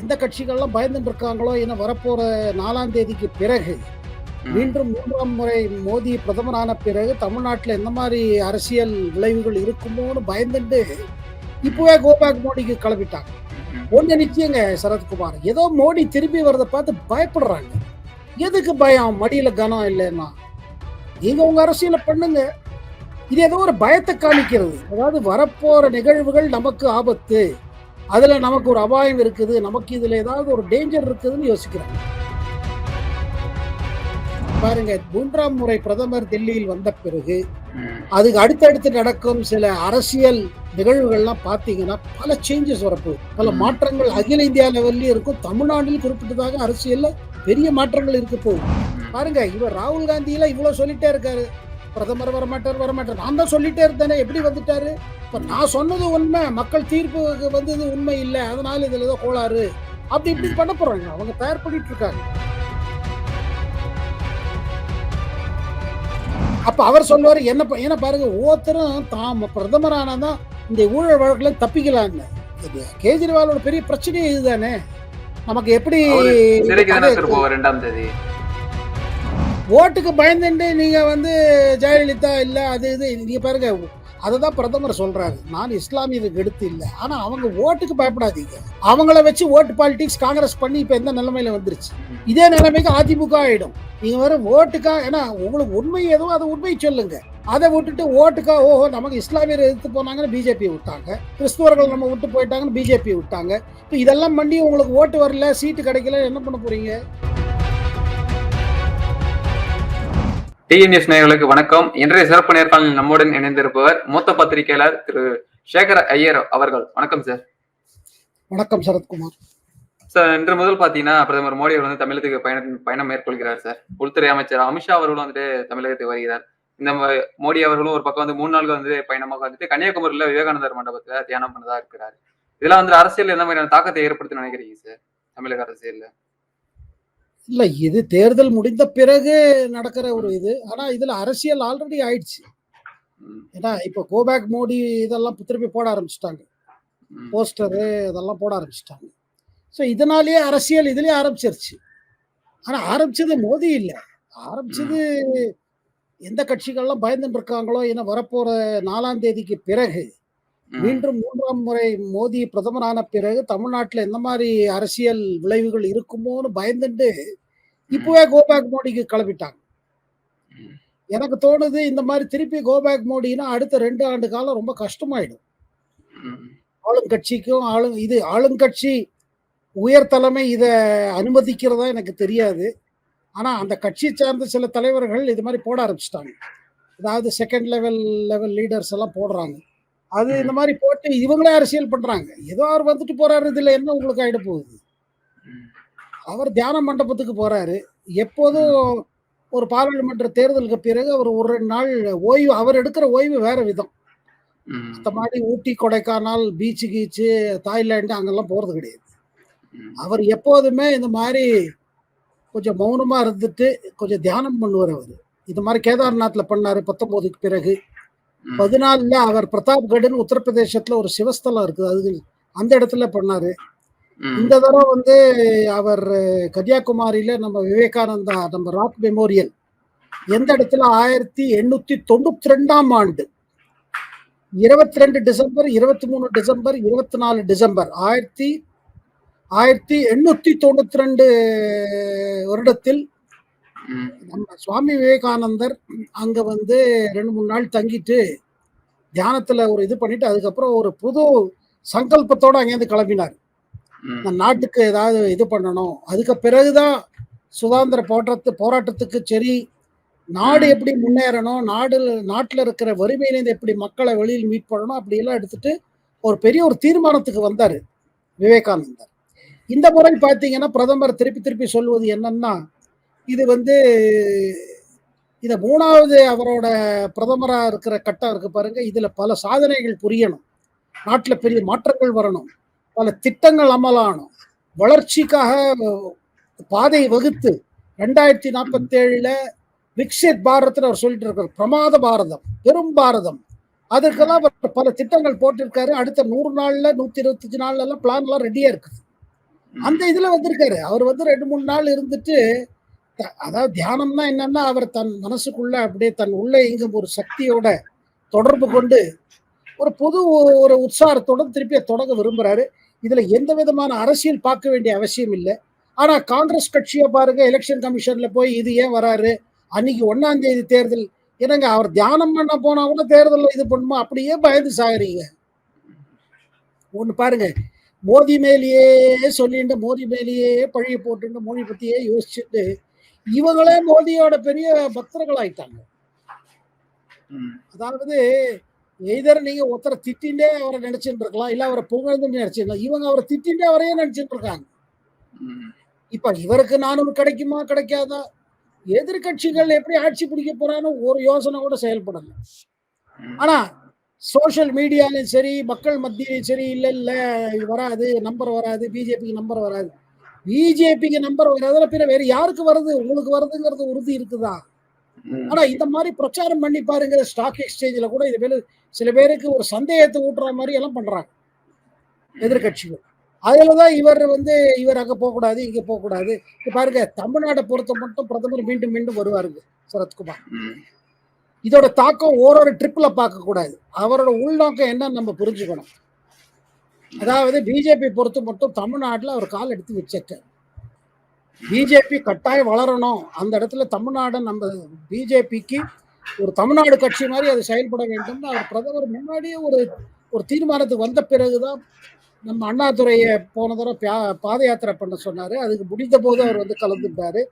எந்த கட்சிகள்லாம் பயந்துட்டு இருக்காங்களோ என வரப்போற நாலாம் தேதிக்கு பிறகு. மீண்டும் மூன்றாம் முறை மோடி பிரதமரான பிறகு தமிழ்நாட்டில் எந்த மாதிரி அரசியல் விளைவுகள் இருக்குமோன்னு பயந்துட்டு இப்பவே கோபேக் மோடிக்கு கிளம்பிட்டாங்க. ஒண்ணு நிச்சயங்க சரத்குமார். ஏதோ மோடி திரும்பி வரதை பார்த்து பயப்படுறாங்க. எதுக்கு பயம்? மடியில கனம் இல்லைன்னா. நீங்க உங்க அரசியலை பண்ணுங்க. இது ஏதோ ஒரு பயத்தை காமிக்கிறது. அதாவது வரப்போற நிகழ்வுகள் நமக்கு ஆபத்து. அதுல நமக்கு ஒரு அபாயம் இருக்குது நமக்கு இதுல ஏதாவது ஒரு டேஞ்சர் இருக்குதுன்னு யோசிக்கிறாங்க பாருங்க மூன்றாம் முறை பிரதமர் டெல்லியில் வந்த பிறகு. அதுக்கு அடுத்தடுத்து நடக்கும் சில அரசியல் நிகழ்வுகள்லாம் பார்த்தீங்கன்னா பல சேஞ்சஸ் வரப்போகுது பல. மாற்றங்கள் அகில இந்தியா லெவல்லயும் இருக்கும் தமிழ்நாட்டில் குறிப்பிட்டதாக அரசியல்ல பெரிய மாற்றங்கள் இருக்க போகுது ம். பாருங்க இவர் ராகுல் காந்தியில இவ்வளவு சொல்லிட்டே இருக்காரு பிரதமர் வரமாட்டார் வரமாட்டார். நான் தான் சொல்லிட்டே இருந்தேனே எப்படி வந்துட்டாரு? இப்ப நான் சொன்னது உண்மை மக்கள் தீர்ப்பு வந்தது உண்மை இல்லை அதனால இதுல ஏதோ கோளாறு. அப்படி இப்படி பண்ண போறாங்க. அவங்க தயார் பண்ணிட்டு இருக்காங்க. அப்ப அவர் சொல்லுவாரு என்ன ஏன்னா பாருங்க ஒவ்வொருத்தரும் தாம் பிரதமரானதான் இந்த ஊழல் வழக்குல தப்பிக்கலான்னு இது கேஜ்ரிவாலோட பெரிய பிரச்சனையே இதுதானே? நமக்கு எப்படி ஓட்டுக்கு பயந்துட்டு நீங்கள் வந்து ஜெயலலிதா இல்லை அது இது. நீங்கள் பாருங்க அததான் பிரதமர் சொல்கிறாரு நான் இஸ்லாமியருக்கு எடுத்து இல்லை. ஆனால் அவங்க ஓட்டுக்கு பயப்படாதீங்க. அவங்கள வச்சு ஓட்டு பாலிடிக்ஸ் காங்கிரஸ் பண்ணி இப்போ எந்த நிலைமையில வந்துருச்சு? இதே நிலைமைக்கு அதிமுக ஆகிடும் நீங்கள் வரும் ஓட்டுக்கா ஏன்னா உங்களுக்கு உண்மை எதுவும் அதை உண்மை சொல்லுங்க. அதை விட்டுட்டு ஓட்டுக்கா ஓஹோ நமக்கு இஸ்லாமியர் எடுத்து போனாங்கன்னு பிஜேபி விட்டாங்க. கிறிஸ்துவர்கள் நம்ம விட்டு போயிட்டாங்கன்னு பிஜேபி விட்டாங்க. இப்போ இதெல்லாம் பண்ணி உங்களுக்கு ஓட்டு வரல சீட்டு கிடைக்கல என்ன பண்ண போறீங்க? டிஎன்எஸ் நேயர்களுக்கு வணக்கம். இன்றைய சிறப்பு நேர்காணலில் நம்முடன் இணைந்திருப்பவர் மூத்த பத்திரிகையாளர் திரு சேகர ஐயர் அவர்கள். வணக்கம் சார். வணக்கம் சரத்குமார். சார் இன்று முதல் பாத்தீங்கன்னா பிரதமர் மோடி அவர் வந்து தமிழகத்துக்கு பயணம் பயணம் மேற்கொள்கிறார் சார். உள்துறை அமைச்சர் அமித்ஷா அவர்களும் வந்துட்டு தமிழகத்துக்கு வருகிறார். இந்த மோடி அவர்களும் ஒரு பக்கம் வந்து மூணு நாள் வந்து பயணமாக வந்துட்டு கன்னியாகுமரியில விவேகானந்தர் மண்டபத்துல தியானம் பண்ணதா இருக்கிறார். இதெல்லாம் வந்து அரசியல் எந்த மாதிரியான தாக்கத்தை ஏற்படுத்தும் நினைக்கிறீங்க சார்? தமிழக அரசியல்ல. இல்ல இது தேர்தல் முடிந்த பிறகு நடக்கிற ஒரு இது. ஆனா இதுல அரசியல் ஆல்ரெடி ஆயிடுச்சு. ஏன்னா இப்ப கோபேக் மோடி இதெல்லாம் திருப்பி போட ஆரம்பிச்சிட்டாங்க. போஸ்டரு இதெல்லாம் போட ஆரம்பிச்சிட்டாங்க. ஸோ இதனாலேயே அரசியல் இதுலயே ஆரம்பிச்சிருச்சு. ஆனா ஆரம்பிச்சது மோடி இல்ல. ஆரம்பிச்சது எந்த கட்சிகள்லாம் பயந்துட்டு இருக்காங்களோ என வரப்போற நாலாம் தேதிக்கு பிறகு மீண்டும் மூன்றாம் முறை மோடி பிரதமரான பிறகு தமிழ்நாட்டில் எந்த மாதிரி அரசியல் விளைவுகள் இருக்குமோன்னு பயந்துட்டு இப்பவே கோபேக் மோடிக்கு கிளம்பிட்டாங்க. ம், எனக்கு தோணுது இந்த மாதிரி திருப்பி கோபேக் மோடினா அடுத்த ரெண்டு ஆண்டு காலம் ரொம்ப கஷ்டமாயிடும். ஆளுங்கட்சிக்கும் ஆளு இது ஆளுங்கட்சி உயர் தலைமை இதை அனுமதிக்கிறதா எனக்கு தெரியாது. ஆனா அந்த கட்சி சார்ந்த சில தலைவர்கள் இது மாதிரி போட ஆரம்பிச்சிட்டாங்க. அதாவது செகண்ட் லெவல் லெவல் லீடர்ஸ் எல்லாம் போடுறாங்க. அது இந்த மாதிரி போட்டு இவங்களே அரசியல் பண்றாங்க. ஏதோ அவர் வந்துட்டு போறாரு இதுல என்ன உங்களுக்கு ஆயிட போகுது? அவர் தியான மண்டபத்துக்கு போறாரு. எப்போதும் ஒரு பாராளுமன்ற தேர்தலுக்கு பிறகு அவர் ஒரு ரெண்டு நாள் ஓய்வு அவர் எடுக்கிற ஓய்வு வேற விதம். ம், இந்த மாதிரி ஊட்டி கொடைக்கானல் பீச்சு கீச்சு தாய்லாந்து அங்கெல்லாம் போறது கிடையாது. அவர் எப்போதுமே இந்த மாதிரி கொஞ்சம் மௌனமா இருந்துட்டு கொஞ்சம் தியானம் பண்ணுவார் அவர். இது மாதிரி கேதார்நாத்ல பண்ணாரு பத்தொன்பதுக்கு பிறகு. பதினாலுல அவர் பிரதாப்கட்னு உத்தரப்பிரதேசத்துல ஒரு சிவஸ்தலம் இருக்குது. அது அந்த இடத்துல பண்ணாரு. இந்த தடவை வந்து அவர் கன்னியாகுமரியில நம்ம விவேகானந்தா நம்ம ராக் மெமோரியல் எந்த இடத்துல? ஆயிரத்தி எண்ணூத்தி தொண்ணூத்தி ரெண்டாம் ஆண்டு. இருபத்தி ரெண்டு டிசம்பர் இருபத்தி மூணு டிசம்பர் இருபத்தி நாலு டிசம்பர். ஆயிரத்தி ஆயிரத்தி எண்ணூத்தி தொண்ணூத்தி ரெண்டு வருடத்தில் நம்ம சுவாமி விவேகானந்தர் அங்க வந்து ரெண்டு மூணு நாள் தங்கிட்டு தியானத்துல ஒரு இது பண்ணிட்டு அதுக்கப்புறம் ஒரு புது சங்கல்பத்தோட அங்கேருந்து கிளம்பினார். இந்த நாட்டுக்கு ஏதாவது இது பண்ணணும். அதுக்கு பிறகுதான் சுதந்திர போராட்டத்து போராட்டத்துக்கு சரி நாடு. எப்படி முன்னேறணும் நாடு நாட்டில் இருக்கிற வறுமையிலேருந்து எப்படி மக்களை வெளியில் மீட் பண்ணணும் அப்படியெல்லாம் எடுத்துட்டு ஒரு பெரிய ஒரு தீர்மானத்துக்கு வந்தார் விவேகானந்தர். இந்த முறை பார்த்தீங்கன்னா பிரதமர் திருப்பி திருப்பி சொல்வது என்னன்னா இது வந்து இத மூணாவது அவரோட பிரதமரா இருக்கிற கட்டம் இருக்கு பாருங்க. இதுல பல சாதனைகள் புரியணும். நாட்டுல பெரிய மாற்றங்கள் வரணும். பல திட்டங்கள் அமலானும் வளர்ச்சிக்காக பாதை வகுத்து ரெண்டாயிரத்தி நாற்பத்தி ஏழுல விக்ஷித் பாரத்னு அவர் சொல்லிட்டு இருக்கார். பிரமாத பாரதம் பெரும் பாரதம். அதற்கெல்லாம் அவர் பல திட்டங்கள் போட்டிருக்காரு. அடுத்த நூறு நாள்ல நூத்தி இருபத்தஞ்சு நாள்ல எல்லாம் பிளான் எல்லாம் ரெடியா இருக்குது. அந்த இதுல வந்திருக்காரு. அவர் வந்து ரெண்டு மூணு நாள் இருந்துட்டு அதாவது தியானம்னா என்னன்னா அவர் தன் மனசுக்குள்ள அப்படியே தன் உள்ள எங்கும் ஒரு சக்தியோட தொடர்பு கொண்டு ஒரு புது ஒரு உற்சாகத்தோட திருப்பியை தொடங்க விரும்புறாரு. இதுல எந்த விதமான அரசியல் பார்க்க வேண்டிய அவசியம் இல்லை. ஆனா காங்கிரஸ் கட்சியை பாருங்க எலெக்ஷன் கமிஷன்ல போய் இது ஏன் வராரு? அன்னைக்கு ஒன்னாம் தேதி தேர்தல். என்னங்க அவர் தியானம் பண்ண போனா கூட தேர்தலில் இது பண்ணுமா? அப்படியே பயந்து சாகுறீங்க. ஒன்று பாருங்க மோதி மேலேயே சொல்லிட்டு மோதி மேலேயே பழிய போட்டுட்டு மோடி பத்தியே யோசிச்சுட்டு இவங்களே மோடியோட பெரிய பக்தர்கள் ஆயிட்டாங்க. அதாவது எய்தர் நீங்க ஒருத்தரை திட்டின்றே அவரை நினைச்சுட்டு இருக்கலாம் இல்ல அவரை புகழ்ந்து நினைச்சிருக்கலாம் இவங்க அவரை திட்டின்றே அவரையே நினைச்சிட்டு இருக்காங்க. இப்ப இவருக்கு நானூறு கிடைக்குமா கிடைக்காதா எதிர்கட்சிகள் எப்படி ஆட்சி பிடிக்க போறான்னு ஒரு யோசனை கூட செயல்படல. ஆனா சோஷியல் மீடியாலையும் சரி மக்கள் மத்தியிலையும் சரி இல்ல இல்ல வராது நம்பர் வராது பிஜேபிக்கு நம்பர் வராது பிஜேபிக்கு நம்பர் வராதுல பிற வேற யாருக்கு வருது? உங்களுக்கு வருதுங்கிறது உறுதி இருக்குதா. ஆனா இந்த மாதிரி பிரச்சாரம் பண்ணி பாருங்க ஸ்டாக் எக்ஸ்சேஞ்சில கூட இது மேல சில பேருக்கு ஒரு சந்தேகத்தை ஊட்டுற மாதிரி எல்லாம் பண்றாங்க. எதிர்கட்சிகள் அதுலதான் இவர் வந்து இவர் அங்க போக கூடாது இங்க போக கூடாது இப்ப பாருங்க தமிழ்நாட்டை பொறுத்த மட்டும் பிரதமர் மீண்டும் மீண்டும் வருவாருங்க சரத்குமார். இதோட தாக்கம் ஓரொரு ட்ரிப்ல பார்க்க கூடாது அவரோட உள்நோக்கம் என்னன்னு நம்ம புரிஞ்சுக்கணும். அதாவது பிஜேபி பொறுத்து மட்டும் தமிழ்நாட்டில் அவர் கால் எடுத்து வச்சிருக்கார். பிஜேபி கட்டாயம் வளரணும். அந்த இடத்துல தமிழ்நாடு நம்ம பிஜேபிக்கு ஒரு தமிழ்நாடு கட்சி மாதிரி அது செயல்பட வேண்டும்னு அவர் பிரதமர் முன்னாடியே ஒரு ஒரு தீர்மானத்துக்கு வந்த பிறகுதான் நம்ம அண்ணாதுரையை போன தடவை பா- பாத யாத்திரை பண்ண சொன்னாரு. அதுக்கு முடிந்த போது அவர் வந்து கலந்துட்டாரு.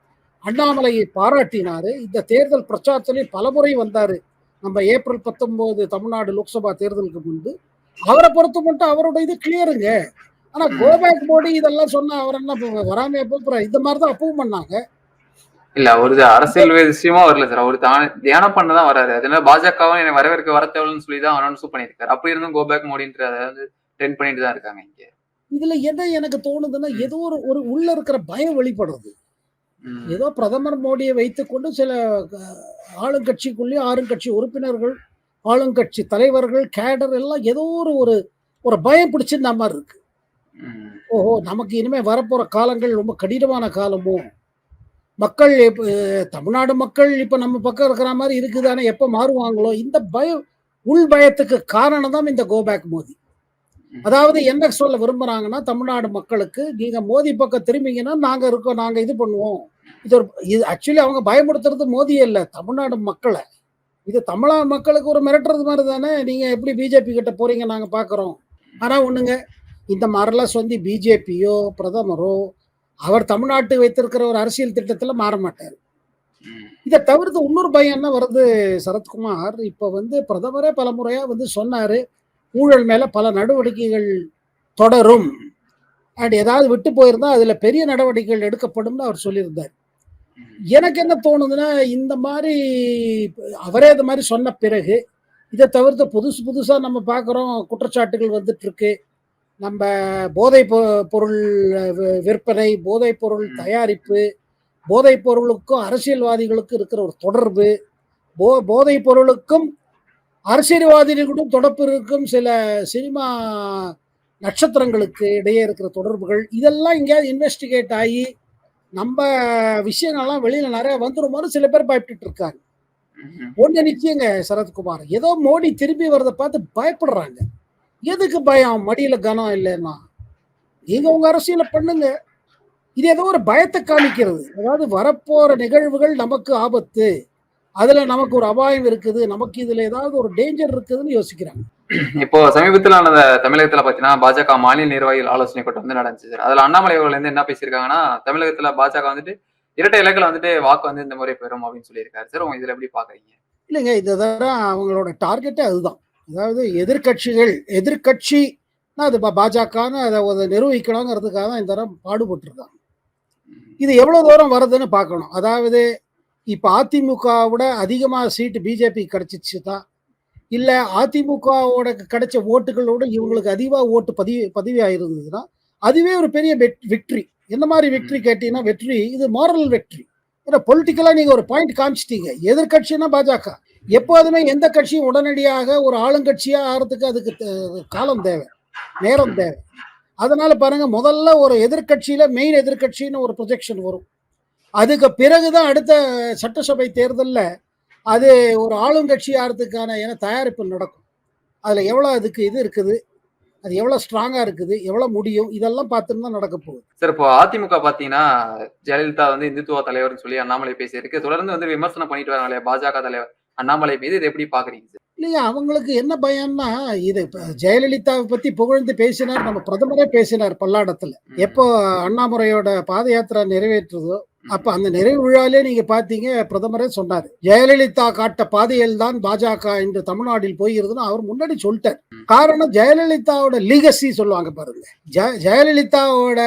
அண்ணாமலையை பாராட்டினாரு. இந்த தேர்தல் பிரச்சாரத்திலையும் பலமுறை வந்தாரு. நம்ம ஏப்ரல் பத்தொன்பது தமிழ்நாடு லோக்சபா தேர்தலுக்கு முன்பு. அவரை பொறுத்த மட்டும் அவரோட இது கிளியருங்க ஆனா கோபேக் மோடி இதெல்லாம் சொன்னா அவர் என்ன வராம எப்ப இந்த மாதிரி தான் அப்பவும் பண்ணாங்க. இல்ல ஒரு அரசியல் விஷயமா வரல சார். அவர் தான் தியானம் பண்ணதான் வராரு. அதனால பாஜகவும் எனக்கு வரவேற்க வர தேவைன்னு சொல்லி தான் அனௌன்ஸ் பண்ணியிருக்காரு. அப்படி இருந்தும் கோபேக் மோடின்ற அதாவது ட்ரெண்ட் பண்ணிட்டு தான் இருக்காங்க இங்க. இதுல என்ன எனக்கு தோணுதுன்னா ஏதோ ஒரு ஒரு உள்ள இருக்கிற பயம் வெளிப்படுறது. ஏதோ பிரதமர் மோடியை வைத்துக்கொண்டு சில ஆளுங்கட்சிக்குள்ளேயும் ஆளுங்கட்சி உறுப்பினர்கள் ஆளுங்கட்சி தலைவர்கள் கேடர் எல்லாம் ஏதோ ஒரு ஒரு ஒரு பயம் பிடிச்சிருந்த மாதிரி இருக்கு. ஓஹோ நமக்கு இனிமே வரப்போற காலங்கள் ரொம்ப கடினமான காலமோ? மக்கள் தமிழ்நாடு மக்கள் இப்ப நம்ம பக்கம் இருக்கிற மாதிரி இருக்குதானே எப்ப மாறுவாங்களோ? இந்த பயம் உள் பயத்துக்கு காரணம் தான் இந்த கோபேக் மோதி. அதாவது என்ன சொல்ல விரும்புறாங்கன்னா தமிழ்நாடு மக்களுக்கு நீங்க மோதி பக்கம் திரும்பிங்கன்னா நாங்க இருக்கோம் நாங்க இது பண்ணுவோம். இது ஒரு இது ஆக்சுவலி அவங்க பயமுடுத்துறது மோதியே இல்லை தமிழ்நாடு மக்களை. இது தமிழக மக்களுக்கு ஒரு மிரட்டுறது மாதிரி தானே? நீங்கள் எப்படி பிஜேபி கிட்ட போறீங்க நாங்கள் பார்க்குறோம் ஆனால் ஒன்றுங்க இந்த மாதிரிலாம் சொல்லி பிஜேபியோ பிரதமரோ அவர் தமிழ்நாட்டு வைத்திருக்கிற ஒரு அரசியல் திட்டத்தில் மாற மாட்டார். இதை தவிர்த்து இன்னொரு பயம் என்ன வருது சரத்குமார்? இப்போ வந்து பிரதமரே பல முறையாக வந்து சொன்னார் ஊழல் மேலே பல நடவடிக்கைகள் தொடரும். அண்ட் ஏதாவது விட்டு போயிருந்தால் அதில் பெரிய நடவடிக்கைகள் எடுக்கப்படும்னு அவர் சொல்லியிருந்தார். எனக்கு என்ன தோணுதுன்னா இந்த மாதிரி அவரே இந்த மாதிரி சொன்ன பிறகு இதை தவிர்த்து புதுசு புதுசா நம்ம பார்க்குறோம் குற்றச்சாட்டுகள் வந்துட்டு இருக்கு நம்ம போதை பொ- பொருள் விற்பனை போதைப் பொருள். தயாரிப்பு போதைப் பொருளுக்கும் அரசியல்வாதிகளுக்கும் இருக்கிற ஒரு தொடர்பு போ போதைப் பொருளுக்கும் அரசியல்வாதிகளுக்கும் தொடர்பு இருக்கும் சில சினிமா நட்சத்திரங்களுக்கு இடையே இருக்கிற தொடர்புகள் இதெல்லாம் எங்கேயாவது இன்வெஸ்டிகேட் ஆகி நம்ம விஷயங்கள்லாம் வெளியில நிறைய வந்துருமோன்னு சில பேர் பயப்பட்டுட்டு இருக்காங்க. ஒண்ணு நிச்சயங்க சரத்குமார். ஏதோ மோடி திரும்பி வரத பார்த்து பயப்படுறாங்க. எதுக்கு பயம்? மடியில கனம் இல்லைன்னா. நீங்க உங்க அரசியல பண்ணுங்க. இது ஏதோ ஒரு பயத்தை காமிக்கிறது. அதாவது வரப்போற நிகழ்வுகள் நமக்கு ஆபத்து. அதுல நமக்கு ஒரு அபாயம் இருக்குது. நமக்கு இதுல ஏதாவது ஒரு டேஞ்சர் இருக்குதுன்னு யோசிக்கிறாங்க. இப்போ சமீபத்துல நடந்த தமிழகத்துல பாத்தீங்கன்னா பாஜக மாநில நிர்வாகிகள் ஆலோசனை கூட்டம் வந்து நடந்துச்சு சார். அதுல அண்ணாமலை அவர்கள் வந்து என்ன பேசியிருக்காங்கன்னா தமிழகத்துல பாஜக வந்துட்டு இரட்டை இலக்கில் வந்துட்டு வாக்கு வந்து இந்த முறை பெறும் அப்படின்னு சொல்லியிருக்காரு சார். உங்க இதுல எப்படி பாக்குறீங்க? இல்லைங்க இந்த தடவை அவங்களோட டார்கெட்டே அதுதான். அதாவது எதிர்க்கட்சிகள் எதிர்க்கட்சி அது பாஜகன்னு அதை நிரூபிக்கணுங்கிறதுக்காக தான் இந்த தடவை பாடுபட்டிருக்காங்க. இது எவ்வளவு தூரம் வருதுன்னு பார்க்கணும். அதாவது இப்போ அதிமுகவோட அதிகமாக சீட்டு பிஜேபி கிடைச்சிச்சு தான் இல்லை அதிமுகவோட கிடைச்ச ஓட்டுகளோட இவங்களுக்கு அதிகமாக ஓட்டு பதிவு பதிவு ஆயிருந்ததுன்னா அதுவே ஒரு பெரிய விக்ட்ரி என்ன மாதிரி விக்ட்ரி கேட்டீங்கன்னா வெற்றி இது மாரல் வெற்றி. ஏன்னா பொலிட்டிக்கலாக நீங்கள் ஒரு பாயிண்ட் காமிச்சிட்டீங்க. எதிர்க்கட்சின்னா பாஜக. எப்போதுமே எந்த கட்சியும் உடனடியாக ஒரு ஆளுங்கட்சியாக ஆகிறதுக்கு அதுக்கு காலம் தேவை நேரம் தேவை. அதனால பாருங்க முதல்ல ஒரு எதிர்க்கட்சியில மெயின் எதிர்க்கட்சின்னு ஒரு ப்ரொஜெக்ஷன் வரும். அதுக்கு பிறகுதான் அடுத்த சட்டசபை தேர்தல்ல அது ஒரு ஆளுங்கட்சி ஆகிறதுக்கான என தயாரிப்பு நடக்கும். அதுல எவ்வளவு அதுக்கு இது இருக்குது? அது எவ்வளவு ஸ்ட்ராங்கா இருக்குது? எவ்வளவு முடியும்? இதெல்லாம் பார்த்துட்டு தான் நடக்க போகுது. சார் இப்போ அதிமுக பாத்தீங்கன்னா ஜெயலலிதா வந்து இந்துத்துவ தலைவர்னு சொல்லி அண்ணாமலை பேசியிருக்கு. தொடர்ந்து வந்து விமர்சனம் பண்ணிட்டு வராங்களே பாஜக தலைவர் அண்ணாமலை மீது இதை எப்படி பாக்குறீங்க சார்? இல்லையா அவங்களுக்கு என்ன பயம்னா இது ஜெயலலிதாவை பத்தி புகழ்ந்து பேசினார் நம்ம பிரதமரே பேசினார் பல்லாடத்துல. எப்போ அண்ணாமலையோட பாத யாத்திரை நிறைவேற்றுதோ அப்ப அந்த நிறைவு விழாலே நீங்க பாத்தீங்க பிரதமரே சொன்னாரு ஜெயலலிதா காட்ட பாதையில் தான் பாஜக இன்று தமிழ்நாட்டில் போகிறதுன்னு அவர் முன்னாடி சொல்லிட்டார். காரணம் ஜெயலலிதாவோட லீகசி சொல்லுவாங்க பாருங்க. ஜெய ஜெயலலிதாவோட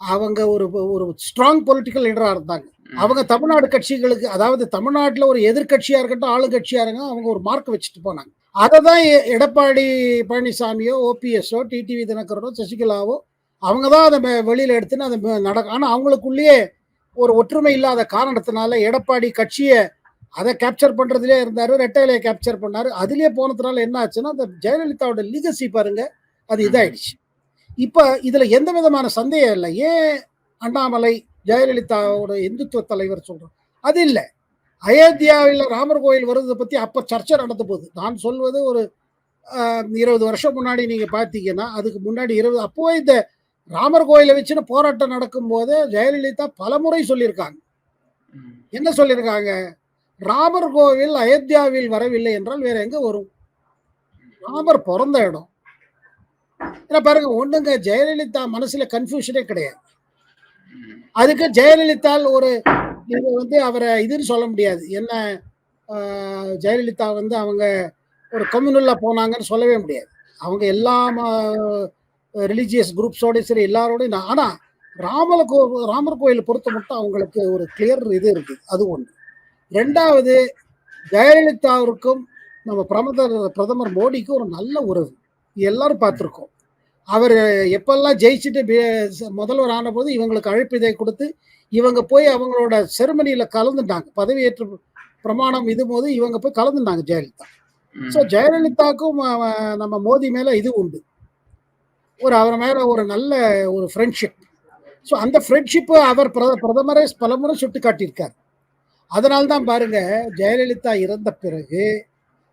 அவங்க ஒரு ஒரு ஸ்ட்ராங் பொலிட்டிக்கல் லீடரா இருந்தாங்க. அவங்க தமிழ்நாடு கட்சிகளுக்கு அதாவது தமிழ்நாட்டில் ஒரு எதிர்க்கட்சியா இருக்கட்டும் ஆளுங்கட்சியா இருங்க அவங்க ஒரு மார்க் வச்சுட்டு போனாங்க. அதை தான் எடப்பாடி பழனிசாமியோ ஓபிஎஸ்ஓ டிடிவி தினகரனோ சசிகலாவோ அவங்க தான் அதை வெளியில எடுத்துன்னு அதை நடக்கும் ஆனால் அவங்களுக்குள்ளேயே ஒரு ஒற்றுமை இல்லாத காரணத்தினால எடப்பாடி கட்சியை அதை கேப்சர் பண்றதுலயே இருந்தாரு ரெட்டையிலையை கேப்சர் பண்ணாரு. அதுலயே போனதுனால என்ன ஆச்சுன்னா அந்த ஜெயலலிதாவோட லீகசி பாருங்க அது இதாயிடுச்சு. இப்ப இதுல எந்த விதமான சந்தேகம் இல்லை. ஏன் அண்ணாமலை ஜெயலலிதாவோட இந்துத்துவ தலைவர் சொல்றோம் அது இல்லை. அயோத்தியாவில் ராமர் கோயில் வருவதை பத்தி அப்ப சர்ச்சை நடந்த போகுது. நான் சொல்வது ஒரு இருபது வருஷம் முன்னாடி நீங்க பாத்தீங்கன்னா அதுக்கு முன்னாடி இருபது அப்போ இந்த ராமர் கோயிலை வச்சுன்னு போராட்டம் நடக்கும்போது ஜெயலலிதா பலமுறை சொல்லியிருக்காங்க. என்ன சொல்லியிருக்காங்க? ராமர் கோவில் அயோத்தியாவில் வரவில்லை என்றால் வேற எங்க வரும்? ராமர் பிறந்த இடம். ஏன்னா பாருங்க ஒண்ணுங்க ஜெயலலிதா மனசுல கன்ஃபியூஷனே கிடையாது. அதுக்கு ஜெயலலிதால் ஒரு நீங்க வந்து அவரை இதுன்னு சொல்ல முடியாது. என்ன ஆஹ், ஜெயலலிதா வந்து அவங்க ஒரு கம்யூனல்ல போனாங்கன்னு சொல்லவே முடியாது. அவங்க எல்லா ரிலீஜியஸ் குரூப்ஸோட சரி எல்லாரோடையும் நான் ஆனா ராமல கோ ராமர் கோயில் பொறுத்த மட்டும் அவங்களுக்கு ஒரு கிளியர் இது இருக்கு. அது ஒன்று ரெண்டாவது ஜெயலலிதாவிற்கும் நம்ம பிரதமர் பிரதமர் மோடிக்கும் ஒரு நல்ல உறவு. எல்லாரும் பார்த்துருக்கோம். அவர் எப்பெல்லாம் ஜெயிச்சுட்டு முதல்வர் ஆனபோது இவங்களுக்கு அழைப்பிதை கொடுத்து இவங்க போய் அவங்களோட செருமனியில கலந்துட்டாங்க. பதவியேற்று பிரமாணம் இது போது இவங்க போய் கலந்துட்டாங்க ஜெயலலிதா. ஸோ ஜெயலலிதாவுக்கும் அஹ், நம்ம மோடி மேல இது உண்டு. ஒரு அவர் மேல ஒரு நல்ல ஒரு ஃப்ரெண்ட்ஷிப் ஸோ அந்த ஃப்ரெண்ட்ஷிப்பை அவர் பிரத- பிரதமரே பலமுறை சுட்டி காட்டியிருக்கார் அதனால தான் பாருங்க ஜெயலலிதா இறந்த பிறகு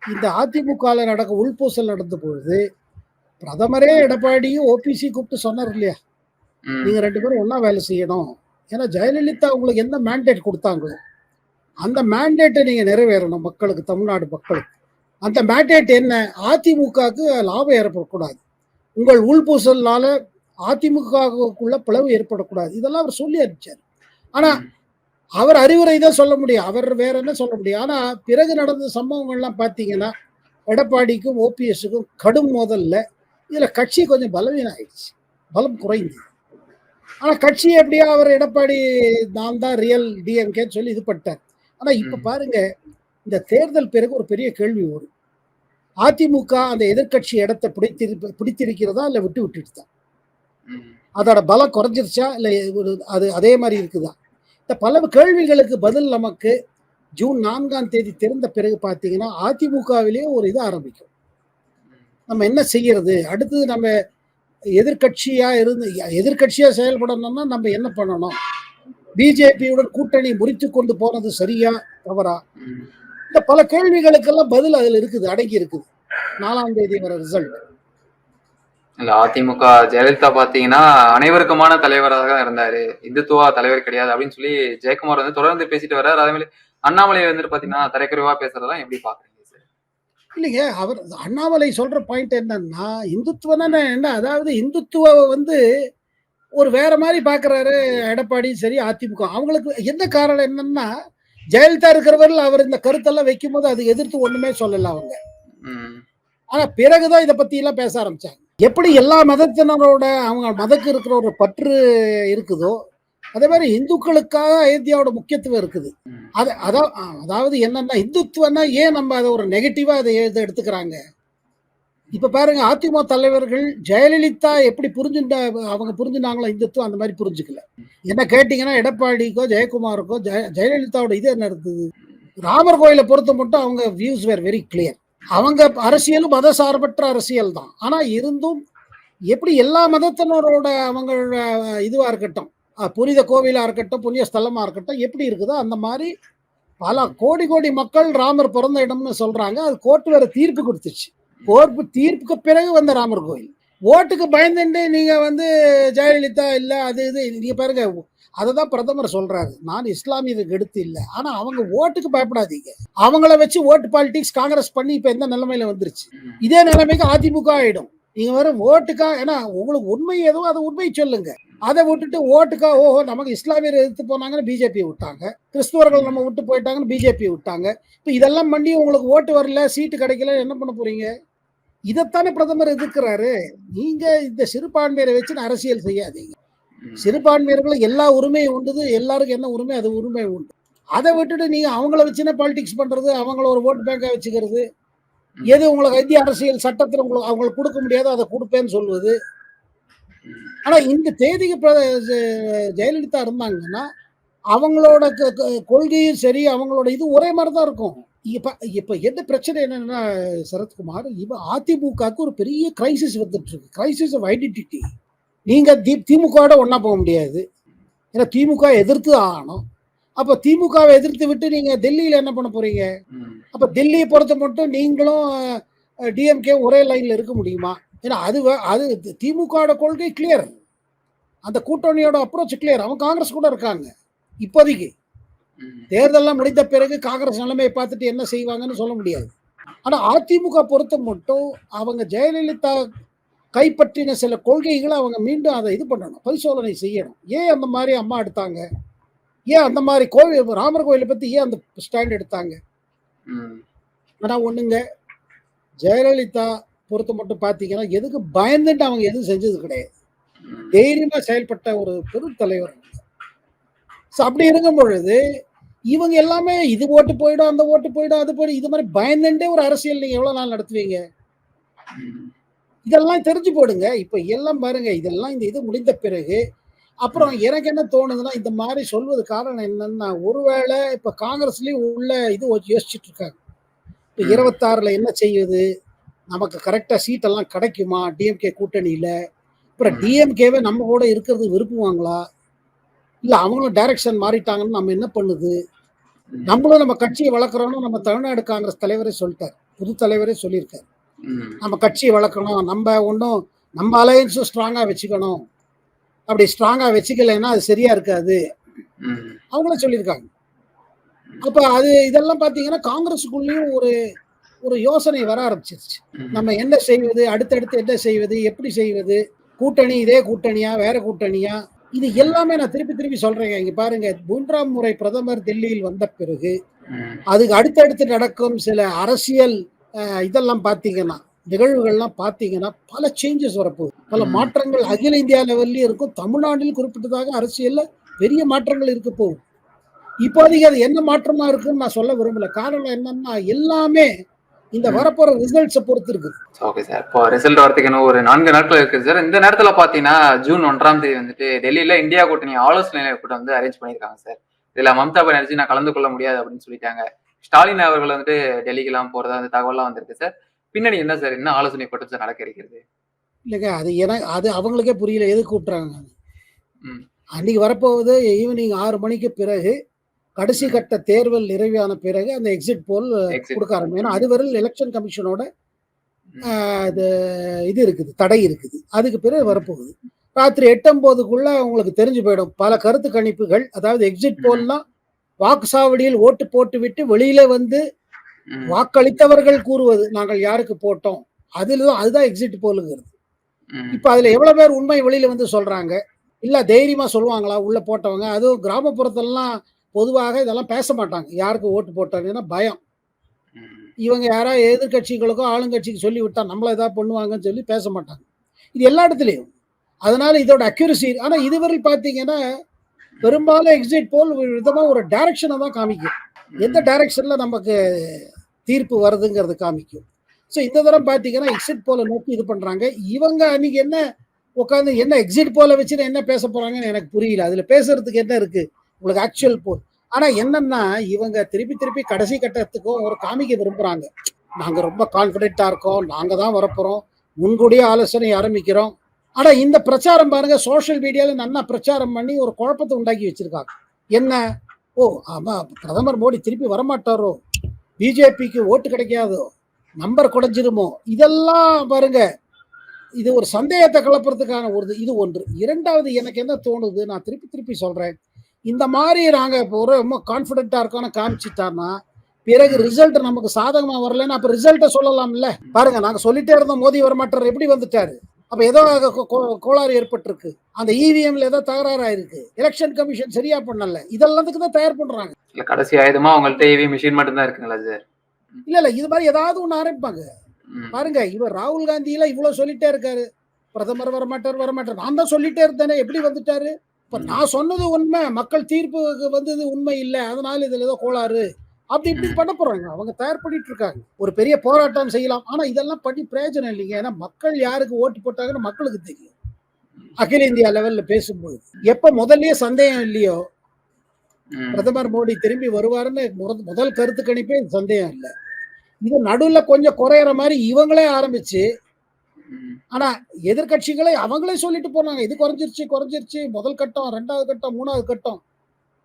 இந்த அதிமுகவில் நடக்க உள்பூசல் நடந்த பொழுது பிரதமரே எடப்பாடியும் ஓபிசி கூப்பிட்டு சொன்னார் இல்லையா? நீங்க ரெண்டு பேரும் ஒண்ணா வேலை செய்யணும். ஏன்னா ஜெயலலிதா உங்களுக்கு எந்த மேண்டேட் கொடுத்தாங்களோ அந்த மேண்டேட்டை நீங்க நிறைவேறணும் மக்களுக்கு தமிழ்நாடு மக்களுக்கு. அந்த மேண்டேட் என்ன? அதிமுகவுக்கு லாபம் ஏற்படக்கூடாது உங்கள் உள்பூசல்னால அதிமுகவுக்குள்ள பிளவு ஏற்படக்கூடாது. இதெல்லாம் அவர் சொல்லி அனுப்பிச்சார். ஆனா அவர் அறிவுரை தான் சொல்ல முடியும். அவர் வேற என்ன சொல்ல முடியும்? ஆனா பிறகு நடந்த சம்பவங்கள்லாம் பார்த்தீங்கன்னா எடப்பாடிக்கும் ஓபிஎஸ்க்கும் கடும் மோதல்ல இதுல கட்சி கொஞ்சம் பலவீனம் ஆயிடுச்சு. பலம் குறைந்து. ஆனா கட்சி எப்படியா அவர் எடப்பாடி நான் தான் ரியல் டிஎம்கேன்னு சொல்லி இது பண்ணிட்டார். ஆனா இப்ப. பாருங்க இந்த தேர்தல் பிறகு ஒரு பெரிய கேள்வி வரும். அதிமுக அந்த எதிர்க்கட்சி இடத்தை பிடித்திரு பிடித்திருக்கிறதா இல்ல விட்டு விட்டுட்டு அதோட பலம் குறைஞ்சிருச்சா? இல்ல ஒரு அது அதே மாதிரி இருக்குதா? இந்த பல கேள்விகளுக்கு பதில் நமக்கு ஜூன் நான்காம் தேதி தெரிந்த பிறகு பார்த்தீங்கன்னா அதிமுகவிலேயே ஒரு இது ஆரம்பிக்கும். நம்ம என்ன செய்யறது? அடுத்தது நம்ம எதிர்க்கட்சியா இருந்து எதிர்க்கட்சியா செயல்படணும்னா நம்ம என்ன பண்ணணும்? பிஜேபியுடன் கூட்டணி முறித்து கொண்டு போனது சரியா? தவறா? இந்த பல கேள்விகளுக்கெல்லாம் பதில் அதுல இருக்குது அடங்கி இருக்குது. நாலாம் தேதி வர ரிசல்ட் இல்ல அதிமுக ஜெயலலிதா பாத்தீங்கன்னா அனைவருக்குமான தலைவராக தான் இருந்தாரு. இந்துத்துவா தலைவர் கிடையாது அப்படின்னு சொல்லி ஜெயக்குமார் வந்து தொடர்ந்து பேசிட்டு வர்றாரு. அதே அண்ணாமலை வந்துட்டு பாத்தீங்கன்னா தரைக்குறைவா பேசுறதெல்லாம் எப்படி பாக்குறீங்க இல்லைங்க அவர் அண்ணாமலை சொல்ற பாயிண்ட் என்னன்னா இந்துத்துவம்னா என்ன? அதாவது இந்துத்துவ வந்து ஒரு வேற மாதிரி பாக்குறாரு எடப்பாடி சரி அதிமுக. அவங்களுக்கு என்ன காரணம் என்னன்னா ஜெயலலிதா இருக்கிறவர்கள் அவர் இந்த கருத்தெல்லாம் வைக்கும்போது அது எதிர்த்து ஒண்ணுமே சொல்லல அவங்க. ஆனா பிறகுதான் இதை பத்தி எல்லாம் பேச ஆரம்பிச்சாங்க எப்படி எல்லா மதத்தினரோட அவங்க மதக்கு இருக்கிற ஒரு பற்று இருக்குதோ அதே மாதிரி இந்துக்களுக்காக அயோத்தியாவோட முக்கியத்துவம் இருக்குது. அது அதாவது என்னன்னா இந்துத்துவம்னா ஏன் நம்ம அதை ஒரு நெகட்டிவா அதை எடுத்துக்கிறாங்க இப்ப பாருங்க அதிமுக தலைவர்கள் ஜெயலலிதா எப்படி புரிஞ்சுட்டா அவங்க புரிஞ்சுனாங்களோ இந்துத்துவம் அந்த மாதிரி புரிஞ்சுக்கல. என்ன கேட்டீங்கன்னா எடப்பாடிக்கோ ஜெயக்குமாருக்கோ ஜெய ஜெயலலிதாவோட இது என்ன இருந்தது ராமர் கோயிலை பொறுத்த மட்டும் அவங்க வியூஸ் வேர் வெரி கிளியர் அவங்க அரசியலும் மத சார்பற்ற அரசியல் தான். ஆனா இருந்தும் எப்படி எல்லா மதத்தினரோட அவங்களோட இதுவா இருக்கட்டும் புனித கோவிலா இருக்கட்டும் புண்ணிய ஸ்தலமா இருக்கட்டும் எப்படி இருக்குதோ அந்த மாதிரி பல கோடி கோடி மக்கள் ராமர் பிறந்த இடம்னு சொல்றாங்க. அது கோர்ட்டு வேற தீர்ப்பு கொடுத்துச்சு. கோர்ப்பு தீர்ப்புக்கு பிறகு வந்த ராமர் கோயில். ஓட்டுக்கு பயந்துட்டு நீங்க வந்து ஜெயலலிதா இல்ல அது இது நீங்க பாருங்க அதை தான் பிரதமர் சொல்றாரு. நான் இஸ்லாமியதுக்கு எடுத்து இல்லை. ஆனா அவங்க ஓட்டுக்கு பயப்படாதீங்க. அவங்கள வச்சு ஓட்டு பாலிடிக்ஸ் காங்கிரஸ் பண்ணி இப்ப எந்த நிலைமையில வந்துருச்சு. இதே நிலைமைக்கு அதிமுக ஆயிடும். நீங்க வரும் ஓட்டுக்கா ஏன்னா உங்களுக்கு உண்மை எதுவும் அதை உண்மை சொல்லுங்க. அதை விட்டுட்டு ஓட்டுக்கா ஓஹோ நமக்கு இஸ்லாமியர் எதிர்த்து போனாங்கன்னு பிஜேபி விட்டாங்க. கிறிஸ்துவர்கள் நம்ம விட்டு போயிட்டாங்கன்னு பிஜேபி விட்டாங்க. இப்போ இதெல்லாம் பண்ணி உங்களுக்கு ஓட்டு வரல சீட்டு கிடைக்கல என்ன பண்ண போறீங்க? இதைத்தானே பிரதமர் எதிர்க்கிறாரு. நீங்க இந்த சிறுபான்மையரை வச்சு அரசியல் செய்யாதீங்க. சிறுபான்மையர்களும் எல்லா உரிமையும் உண்டுது. எல்லாருக்கும் என்ன உரிமை? அது உரிமை உண்டு. அதை விட்டுட்டு நீங்க அவங்கள வச்சுன்னா பாலிடிக்ஸ் பண்றது? அவங்கள ஒரு ஓட்டு பேங்கா வச்சுக்கிறது? எது உங்களுக்கு இந்திய அரசியல் சட்டத்தில் உங்களுக்கு அவங்களுக்கு கொடுக்க முடியாதோ அதை கொடுப்பேன்னு சொல்லுவது ஆனா இந்த தேதிக்கு ஜெ- ஜெயலலிதா இருந்தாங்கன்னா அவங்களோட க- கொள்கையும் சரி அவங்களோட இது ஒரே மாதிரி தான் இருக்கும். இப்ப இப்ப என்ன பிரச்சனை என்னன்னா சரத்குமார் இப்ப அதிமுகவுக்கு ஒரு பெரிய கிரைசிஸ் வந்துட்டு இருக்கு கிரைசிஸ் ஆஃப் ஐடென்டிட்டி நீங்க தி திமுகவோட ஒண்ணா போக முடியாது. ஏன்னா திமுக எதிர்த்து ஆகணும். அப்ப திமுகவை எதிர்த்து விட்டு நீங்க டெல்லியில என்ன பண்ண போறீங்க. அப்ப டெல்லியை பொறுத்த மட்டும் நீங்களும் டிஎம்கே ஒரே லைன்ல இருக்க முடியுமா? ஏன்னா அது அது திமுகவோட கொள்கை கிளியர் அந்த கூட்டணியோட அப்ரோச் கிளியர் அவங்க காங்கிரஸ் கூட இருக்காங்க. இப்போதைக்கு. ம். தேர்தல்லாம் முடிந்த பிறகு காங்கிரஸ் நிலைமையை பார்த்துட்டு என்ன செய்வாங்கன்னு சொல்ல முடியாது ஆனா அதிமுக பொறுத்த மட்டும் அவங்க ஜெயலலிதா கைப்பற்றின சில கொள்கைகளை அவங்க மீண்டும் அதை இது பண்ணணும் பரிசோதனை செய்யணும் ஏன் அந்த மாதிரி அம்மா எடுத்தாங்க ஏன் அந்த மாதிரி கோவில் ராமர் கோயிலை பத்தி ஏன் அந்த ஸ்டாண்ட் எடுத்தாங்க ம். ஆனா ஒண்ணுங்க ஜெயலலிதா பொறுத்த மட்டும் பார்த்தீங்கன்னா எதுக்கு பயந்துட்டு அவங்க எதுவும் செஞ்சது கிடையாது ம். தைரியமா செயல்பட்ட ஒரு பெரும் தலைவர் ஸோ அப்படி இருக்கும் பொழுது இவங்க எல்லாமே இது ஓட்டு போயிடும் அந்த ஓட்டு போயிடும் அது போயிடும் இது மாதிரி பயந்துட்டே ஒரு அரசியல் நீங்க எவ்வளவு நாள் நடத்துவீங்க. இதெல்லாம் தெரிஞ்சு போடுங்க. இப்ப எல்லாம் பாருங்க இதெல்லாம் இந்த இது முடிந்த பிறகு அப்புறம் எனக்கு என்ன தோணுதுன்னா இந்த மாதிரி சொல்வது காரணம் என்னன்னா ஒருவேளை இப்ப காங்கிரஸ்லயும் உள்ள இது யோசிச்சுட்டு இருக்காங்க. இப்ப. இருபத்தாறுல என்ன செய்யுது நமக்கு கரெக்டா சீட் எல்லாம் கிடைக்குமா? டிஎம்கே கூட்டணியில. அப்புறம். டிஎம்கேவே நம்ம கூட இருக்கிறது விரும்புவாங்களா? இல்ல அவங்களும் டைரக்ஷன் மாறிட்டாங்கன்னு நம்ம என்ன பண்ணுது. நம்மளும் நம்ம கட்சியை வளர்க்குறோம்னு நம்ம தமிழ்நாடு காங்கிரஸ் தலைவரே சொல்லிட்டார். புது தலைவரே சொல்லியிருக்காரு. நம்ம கட்சியை வளர்க்கணும். நம்ம ஒன்றும் நம்ம அலையன்ஸும் ஸ்ட்ராங்காக வச்சுக்கணும். அப்படி ஸ்ட்ராங்காக வச்சுக்கலைன்னா அது சரியா இருக்காது. ம். அவங்களே சொல்லியிருக்காங்க. அப்போ அது இதெல்லாம் பார்த்தீங்கன்னா காங்கிரஸுக்குள்ளேயும் ஒரு ஒரு யோசனை வர ஆரம்பிச்சிருச்சு. நம்ம என்ன செய்வது? அடுத்தடுத்து என்ன செய்வது? எப்படி செய்வது? கூட்டணி இதே கூட்டணியா? வேற கூட்டணியா? இது எல்லாமே நான் திருப்பி திருப்பி சொல்றேங்க. இங்க பாருங்க மூன்றாம் முறை பிரதமர் டெல்லியில் வந்த பிறகு. அதுக்கு அடுத்தடுத்து நடக்கும் சில அரசியல் இதெல்லாம் பார்த்தீங்கன்னா நிகழ்வுகள்லாம் பார்த்தீங்கன்னா பல சேஞ்சஸ் வரப்போகுது. பல. மாற்றங்கள் அகில இந்தியா லெவல்லையும் இருக்கும். தமிழ்நாட்டில் குறிப்பிட்டதாக அரசியல்ல பெரிய மாற்றங்கள் இருக்க போகுது. இப்போதைக்கு அது என்ன மாற்றமா இருக்குன்னு நான் சொல்ல விரும்பல. காரணம் என்னன்னா எல்லாமே இந்த. வரப்போற ரிசல்ட்ஸை பொறுத்து இருக்குது. ஓகே சார் இப்போ ரிசல்ட் வரதுக்கு இன்னும் ஒரு நான்கு நாட்கள் இருக்கு சார் இந்த நேரத்துல பாத்தீங்கன்னா ஜூன் ஒன்றாம் தேதி வந்துட்டு டெல்லியில இந்தியா கூட்டணி ஆலோசனை கூட்டம் வந்து அரேஞ்ச் பண்ணியிருக்காங்க சார் இதுல மம்தா பானர்ஜி நான் கலந்து கொள்ள முடியாது அப்படின்னு சொல்லிட்டாங்க. ஸ்டாலின் அவர்கள் வந்துட்டு டெல்லிக்கு எல்லாம் போறதா அந்த தகவல்லாம் வந்திருக்கு சார் பின்னணி என்ன சார் என்ன ஆலோசனை கூட்டம் சார் நடக்க இருக்கிறது? இல்லைங்க அது எனக்கு அது அவங்களுக்கே புரியல எது கூப்பிட்றாங்க ம். அன்னைக்கு வரப்போகுது ஈவினிங் ஆறு மணிக்கு பிறகு கடைசி கட்ட தேர்தல் நிறைவான பிறகு அந்த எக்ஸிட் போல். கொடுக்க ஆரம்பிக்கும் ஏன்னா அது வரையில் எலெக்ஷன் கமிஷனோட. ஆஹ், இது இது இருக்குது தடை இருக்குது அதுக்கு பிறகு வரப்போகுது ராத்திரி எட்டொம்போதுக்குள்ள உங்களுக்கு தெரிஞ்சு போயிடும் பல கருத்து கணிப்புகள் அதாவது எக்ஸிட். போல்லாம் வாக்குச்சாவடியில் ஓட்டு போட்டு விட்டு வெளியில வந்து. வாக்களித்தவர்கள் கூறுவது நாங்கள் யாருக்கு போட்டோம் அதுல தான் அதுதான் எக்ஸிட் போலுங்கிறது. இப்ப அதுல எவ்வளவு பேர் உண்மை வெளியில வந்து சொல்றாங்க இல்ல தைரியமா சொல்லுவாங்களா உள்ள போட்டவங்க அதுவும் கிராமப்புறத்தெல்லாம் பொதுவாக இதெல்லாம் பேச மாட்டாங்க. யாருக்கு ஓட்டு போட்டாங்கன்னா பயம். இவங்க யாராவது எதிர்கட்சிகளுக்கோ ஆளுங்கட்சிக்கு சொல்லி விட்டா நம்மள ஏதாவது பண்ணுவாங்கன்னு சொல்லி பேச மாட்டாங்க. இது எல்லா இடத்துலையும். அதனால இதோட அக்யூரசி ஆனா இதுவரை பார்த்தீங்கன்னா பெரும்பாலும் எக்ஸிட் போல் விதமா ஒரு டைரக்ஷனை தான் காமிக்கும். எந்த டைரக்ஷன்ல நமக்கு தீர்ப்பு வருதுங்கிறது காமிக்கும். ஸோ இந்த தரம் பார்த்தீங்கன்னா எக்ஸிட் போல நோக்கி இது பண்றாங்க. இவங்க அன்னைக்கு என்ன உட்காந்து என்ன எக்ஸிட் போல வச்சு என்ன பேச போறாங்கன்னு எனக்கு புரியல. அதுல பேசுறதுக்கு என்ன இருக்கு? உங்களுக்கு ஆக்சுவல் போல் ஆனா என்னன்னா இவங்க திருப்பி திருப்பி கடைசி கட்டத்துக்கும் ஒரு காமிக்க விரும்புறாங்க. நாங்க ரொம்ப கான்பிடென்டா இருக்கோம். நாங்க தான் வரப்போறோம். முன்கூடியே ஆலோசனை ஆரம்பிக்கிறோம். ஆனா இந்த பிரச்சாரம் பாருங்க சோஷியல் மீடியால நல்லா பிரச்சாரம் பண்ணி ஒரு குழப்பத்தை உண்டாக்கி வச்சிருக்காங்க. என்ன? ஓ ஆமா பிரதமர் மோடி திருப்பி வரமாட்டாரோ? பிஜேபிக்கு ஓட்டு கிடைக்காதோ? நம்பர் குறைஞ்சிருமோ? இதெல்லாம் பாருங்க இது ஒரு சந்தேகத்தை கிளப்புறதுக்கான ஒரு இது- இது ஒன்று. இரண்டாவது எனக்கு என்ன தோணுது நான் திருப்பி திருப்பி சொல்றேன். இந்த மாதிரி நாங்க இப்போ ஒரு ரொம்ப கான்பிடென்ட்டா இருக்கோம்னு காமிச்சிட்டான்னா பிறகு ரிசல்ட் நமக்கு சாதகமா வரலன்னா அப்ப ரிசல்ட்டை சொல்லலாம்ல? பாருங்க நாங்க சொல்லிட்டே இருந்தோம் மோதி வரமாட்டார் எப்படி வந்துட்டாரு? அப்ப ஏதோ கோளாறு ஏற்பட்டிருக்கு. அந்த இவிஎம்ல ஏதோ தகராறு ஆயிருக்கு. எலெக்ஷன் கமிஷன் சரியா பண்ணல. இதெல்லாத்துக்கு தான் தயார் பண்றாங்க. இல்ல கடைசி ஆயுதமா அவங்கள்ட்ட ஏவி மிஷின் மட்டும் தான் இருக்குங்களா சார் இல்ல இல்ல இது மாதிரி ஏதாவது ஒண்ணு ஆரம்பிப்பாங்க. பாருங்க இவர் ராகுல் காந்தியில இவ்வளவு சொல்லிட்டே இருக்காரு. பிரதமர் வரமாட்டார் வரமாட்டார். நான் தான் சொல்லிட்டே இருந்தேனே எப்படி வந்துட்டாரு? இப்ப நான் சொன்னது உண்மை மக்கள் தீர்ப்புக்கு வந்தது உண்மை இல்லை அதனால இதுல ஏதோ கோளாறு. அப்படி இப்படி பண்ண போறாங்க. அவங்க தயார் பண்ணிட்டு இருக்காங்க. ஒரு பெரிய போராட்டம் செய்யலாம். ஆனா இதெல்லாம் பண்ணி பிரயோஜனம் இல்லைங்க. ஏன்னா மக்கள் யாருக்கு ஓட்டு போட்டாங்கன்னு மக்களுக்கு தெரியும். அகில இந்தியா லெவல்ல பேசும்போது. எப்ப முதல்லயே சந்தேகம் இல்லையோ. பிரதமர் மோடி திரும்பி வருவாருன்னு முத- முதல் கருத்து கணிப்பே சந்தேகம் இல்லை. இது நடுவுல கொஞ்சம் குறையிற மாதிரி இவங்களே ஆரம்பிச்சு. ஆனா எதிர்கட்சிகளை அவங்களே சொல்லிட்டு போனாங்க. இது குறைஞ்சிருச்சு குறைஞ்சிருச்சு. முதல் கட்டம் ரெண்டாவது கட்டம் மூணாவது கட்டம்.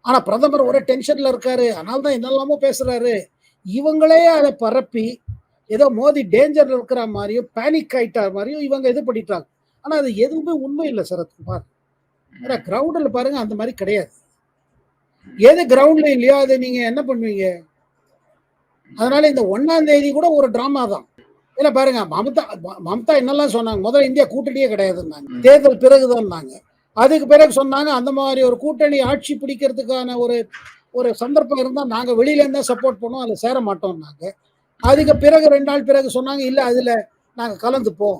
ஆனா பிரதமர் ஒரே டென்ஷன்ல இருக்காரு. அதனால தான் என்னெல்லாமோ பேசுறாரு. இவங்களே அதை பரப்பி ஏதோ மோதி டேஞ்சர்ல இருக்கிற மாதிரியும் பேனிக் ஆயிட்டா மாதிரியும் இவங்க இது பண்ணிட்டாங்க. ஆனா அது எதுவுமே உண்மை இல்லை சரத்குமார். ஏன்னா கிரவுண்டில் பாருங்க அந்த மாதிரி கிடையாது. எது கிரவுண்ட்ல இல்லையோ அதை நீங்க என்ன பண்ணுவீங்க? அதனால இந்த ஒன்னாம் தேதி கூட ஒரு டிராமா தான். ஏன்னா பாருங்க மமதா மம்தா என்னெல்லாம் சொன்னாங்க? முதல்ல இந்தியா கூட்டணியே கிடையாதுன்னாங்க. தேர்தல் பிறகுதான்னாங்க. அதுக்கு பிறகு சொன்னாங்க அந்த மாதிரி ஒரு கூட்டணி ஆட்சி பிடிக்கிறதுக்கான ஒரு ஒரு சந்தர்ப்பம் இருந்தா நாங்க வெளியில இருந்தா சப்போர்ட் பண்ணுவோம் அதுல சேர மாட்டோம்னாங்க. அதுக்கு பிறகு ரெண்டு நாள் பிறகு சொன்னாங்க இல்ல அதுல நாங்க கலந்துப்போம்.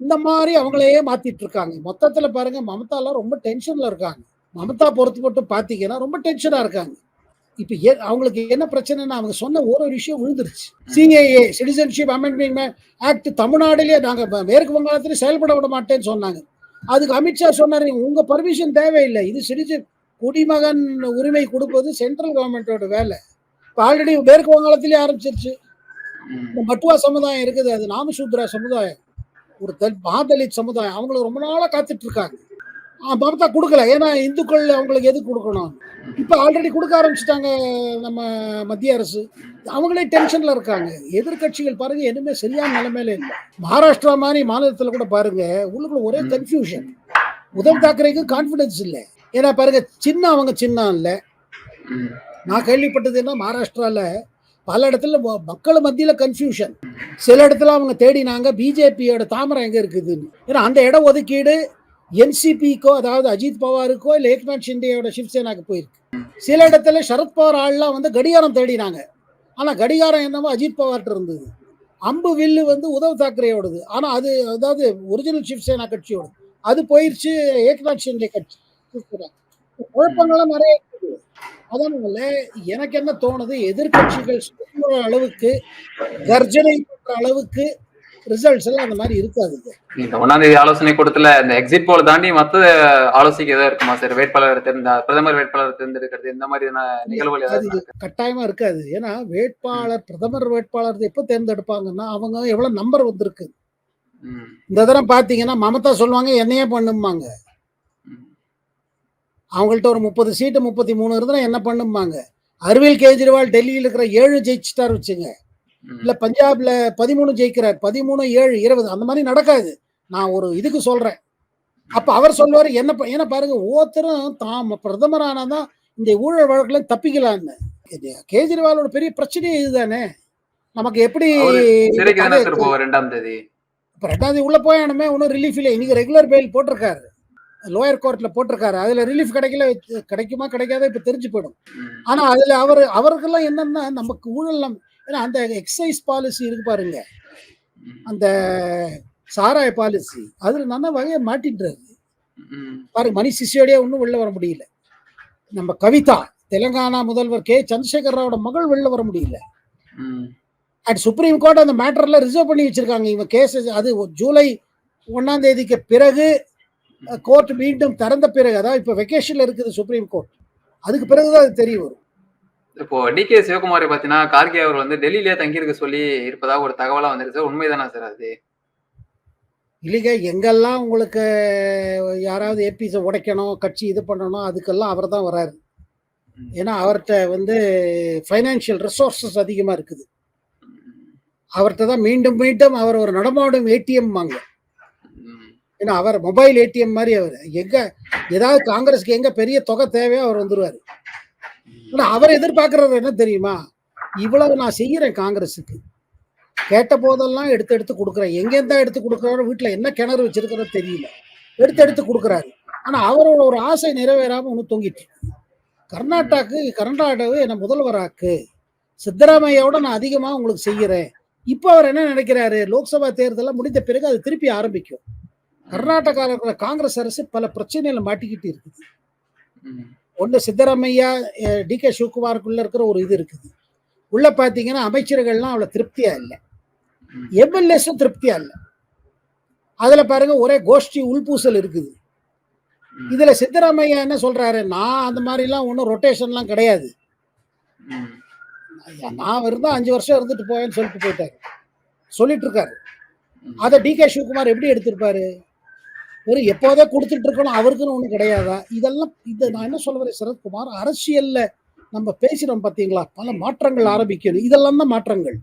இந்த மாதிரி அவங்களையே மாத்திட்டு இருக்காங்க. மொத்தத்துல பாருங்க மமதாலாம் ரொம்ப டென்ஷன்ல இருக்காங்க. மமதா பொறுத்து மட்டும் பாத்தீங்கன்னா ரொம்ப டென்ஷனா இருக்காங்க. இப்ப அவங்களுக்கு என்ன பிரச்சனைன்னா அவங்க சொன்ன ஒரு ஒரு விஷயம் விழுந்துருச்சு. சிஏஏ சிட்டிசன்ஷிப் அமெண்ட்மெண்ட் ஆக்ட் தமிழ்நாடுலயே நாங்க ம- மேற்கு வங்காளத்துல செயல்பட விட மாட்டேன்னு சொன்னாங்க. அதுக்கு அமித்ஷா சொன்னாரு உங்க பர்மிஷன் தேவையில்லை. இது சிட்டிசன் குடிமகன் உரிமை கொடுப்பது சென்ட்ரல் கவர்மெண்டோட வேலை. இப்போ ஆல்ரெடி மேற்கு வங்காளத்திலே ஆரம்பிச்சிருச்சு. இந்த மட்டுவா சமுதாயம் இருக்குது. அது நாமசூத்ரா சமுதாயம். ஒரு தல் மகாதலித் சமுதாயம். அவங்களுக்கு ரொம்ப நாளா காத்துட்டு இருக்காங்க. மமதா கொடுக்கல. ஏன்னா இந்துக்கள் அவங்களுக்கு எது கொடுக்கணும்? இப்ப ஆல்ரெடி கொடுக்க ஆரம்பிச்சிட்டாங்க நம்ம மத்திய அரசு. அவங்களே டென்ஷன்ல இருக்காங்க. எதிர்க்கட்சிகள் பாருங்க எதுவுமே சரியான நிலைமையில இல்லை. மகாராஷ்டிரா மாதிரி மாநிலத்துல கூட பாருங்க உள்ளுக்குள்ள ஒரே கன்ஃபியூஷன் உத்தவ் தாக்கரேக்கு கான்பிடன்ஸ் இல்லை. ஏன்னா பாருங்க சின்ன அவங்க சின்ன இல்லை. நான் கேள்விப்பட்டது என்ன? மகாராஷ்டிரால பல இடத்துல மக்கள் மத்தியில கன்ஃபியூஷன் சில இடத்துல அவங்க தேடினாங்க பிஜேபியோட தாமரை எங்க இருக்குதுன்னு. ஏன்னா அந்த இட ஒதுக்கீடு என்சிபிக்கோ அதாவது அஜித் பவாருக்கோ இல்லை ஏக்நாத் ஷிண்டேயோட சிவசேனாக்கு போயிருக்கு. சில இடத்துல சரத்பவார் ஆள்லாம் வந்து கடிகாரம் தேடினாங்க. ஆனால் கடிகாரம் என்னமோ அஜித் பவார்ட்ட இருந்தது. அம்பு வில்லு வந்து உத்தவ் தாக்கரேயோடது. ஆனால் அது அதாவது ஒரிஜினல் சிவசேனா கட்சியோடது. அது போயிருச்சு ஏக்நாத் ஷிண்டே கட்சி. குழப்பங்கள்லாம் நிறைய அதனால எனக்கு என்ன தோணுது? எதிர்க்கட்சிகள் அளவுக்கு கர்ஜனை பண்ற அளவுக்கு ரிசல்ட்ஸ் எல்லாம் அந்த மாதிரி இருக்காதுங்க இந்த ஒன்னாம் தேதி ஆலோசனை கூட்டத்துல இந்த எக்ஸிட் போல தாண்டி மத்த ஆலோசிக்க ஏதாவது இருக்குமா சார்? வேட்பாளர் தேர்ந்த பிரதமர் வேட்பாளர் தேர்ந்தெடுக்கிறது இந்த மாதிரியான நிகழ்வுகள் கட்டாயமா இருக்காது. ஏன்னா வேட்பாளர் பிரதமர் வேட்பாளர் எப்ப தேர்ந்தெடுப்பாங்கன்னா அவங்க எவ்வளவு நம்பர் வந்திருக்கு. இந்த தரம் பாத்தீங்கன்னா மமதா சொல்லுவாங்க என்னையே பண்ணுமாங்க. அவங்கள்ட்ட ஒரு முப்பது சீட்டு முப்பத்தி மூணு இருந்தா என்ன பண்ணுமாங்க அரவிந்த் கெஜ்ரிவால் டெல்லியில் இருக்கிற ஏழு ஜெயிச்சிட்டார் வச்சுங்க. இல்ல பஞ்சாப்ல பதிமூணு ஜெயிக்கிறார். பதிமூணு ஏழு இருபது அந்த மாதிரி நடக்காது. நான் ஒரு இதுக்கு சொல்றேன். அப்ப அவர் சொல்லுவாரு என்ன ஏன்னா பாருங்க ஒவ்வொருத்தரும் தாம் பிரதமர் ஆனாதான் இந்த ஊழல் வழக்குல தப்பிக்கலான்னு. இது கேஜ்ரிவாலோட பெரிய பிரச்சனையே இதுதானே? நமக்கு எப்படி ரெண்டாம் தேதி? இப்ப ரெண்டாவது உள்ள போயானுமே ஒன்றும் ரிலீஃப் இல்லை. இன்னைக்கு ரெகுலர் பெயில் போட்டிருக்காரு. லோயர் கோர்ட்ல போட்டிருக்காரு. அதுல ரிலீஃப் கிடைக்கல கிடைக்குமா கிடைக்காத இப்ப தெரிஞ்சு போயிடும். ஆனா அதுல அவர் அவருக்கெல்லாம் என்னன்னா நமக்கு ஊழல் ஏன்னா அந்த எக்ஸைஸ் பாலிசி இருக்கு பாருங்க. அந்த சாராய பாலிசி அதுல நல்ல வகையை மாட்டின்றாரு. பாருங்க மணி சிசோடியா ஒன்றும் வெளில வர முடியல. நம்ம கவிதா தெலுங்கானா முதல்வர் கே. சந்திரசேகர் ராவோட மகள் வெளில வர முடியல. அட் சுப்ரீம் கோர்ட் அந்த மேட்டர்ல ரிசர்வ் பண்ணி வச்சிருக்காங்க. இவங்க கேஸ் அது ஜூலை ஒன்னாம் தேதிக்கு பிறகு கோர்ட் மீண்டும் திறந்த பிறகு அதாவது இப்ப வெக்கேஷன்ல இருக்குது சுப்ரீம் கோர்ட் அதுக்கு பிறகுதான் அது தெரிய வரும். இப்போ டி கே சிவகுமாரை பாத்தீங்கன்னா கார்கே அவர் வந்து டெல்லியிலே தங்கியிருக்க சொல்லி இருப்பதாக ஒரு தகவலா வந்திருக்கு சார் உண்மைதானா சார் அது இல்லைங்க எங்கெல்லாம் உங்களுக்கு யாராவது ஏபிஸை உடைக்கணும் கட்சி இது பண்ணணும் அதுக்கெல்லாம் அவர் தான் வராரு. ஏன்னா அவர்கிட்ட வந்து ஃபைனான்சியல் ரிசோர்சஸ் அதிகமாக இருக்குது. அவர்கிட்ட தான் மீண்டும் மீண்டும் அவர் ஒரு நடமாடும் ஏடிஎம் வாங்க. ஏன்னா அவர் மொபைல் ஏடிஎம் மாதிரி அவர் எங்க ஏதாவது காங்கிரஸ்க்கு எங்க பெரிய தொகை தேவையோ அவர் வந்துருவாரு ஆனா அவர் எதிர்பார்க்கறது என்ன தெரியுமா? இவ்வளவு நான் செய்யறேன் காங்கிரஸுக்கு. கேட்ட போதெல்லாம் எடுத்து எடுத்து கொடுக்குறேன் எங்கேருந்தா எடுத்து கொடுக்குறாரு? வீட்டுல என்ன கிணறு வச்சிருக்கிறோ தெரியல. எடுத்து எடுத்து கொடுக்குறாரு. ஆனா அவரோட ஒரு ஆசை நிறைவேறாம ஒன்று தொங்கிட்டு இருக்கு. கர்நாடகாக்கு கர்நாடகாவை என்ன முதல்வராக்கு. சித்தராமையோட நான் அதிகமா உங்களுக்கு செய்யறேன். இப்போ அவர் என்ன நினைக்கிறாரு? லோக்சபா தேர்தலில் முடிந்த பிறகு அது திருப்பி ஆரம்பிக்கும். கர்நாடகாவில் இருக்கிற காங்கிரஸ் அரசு பல பிரச்சனைகளை மாட்டிக்கிட்டு இருக்குது. ஒன்று சித்தராமையா டி கே சிவகுமாருக்குள்ள இருக்கிற ஒரு இது இருக்குது. உள்ள பார்த்தீங்கன்னா அமைச்சர்கள்லாம் அவ்வளோ திருப்தியா இல்லை. எம்எல்ஏஸும் திருப்தியா இல்லை. அதில் பாருங்க ஒரே கோஷ்டி உள்பூசல் இருக்குது. இதில் இதுல சித்தராமையா என்ன சொல்றாரு நான் அந்த மாதிரிலாம் ஒன்றும் ரொட்டேஷன்லாம் கிடையாது. ஐயா, நான் இருந்தா அஞ்சு வருஷம் இருந்துட்டு போவேன்னு சொல்லிட்டு போயிட்டாரு. சொல்லிட்டு இருக்காரு. அதை டி கே சிவகுமார் எப்படி எடுத்திருப்பாரு? வெறும் எப்போதே கொடுத்துட்டு இருக்கணும் அவருக்குன்னு ஒன்றும் கிடையாதா? இதெல்லாம் இது நான் என்ன சொல்ல வரேன் சரத்குமார் அரசியல்ல நம்ம பேசுறோம் பாத்தீங்களா? பல மாற்றங்கள் ஆரம்பிக்கணும். இதெல்லாம் தான் மாற்றங்கள்.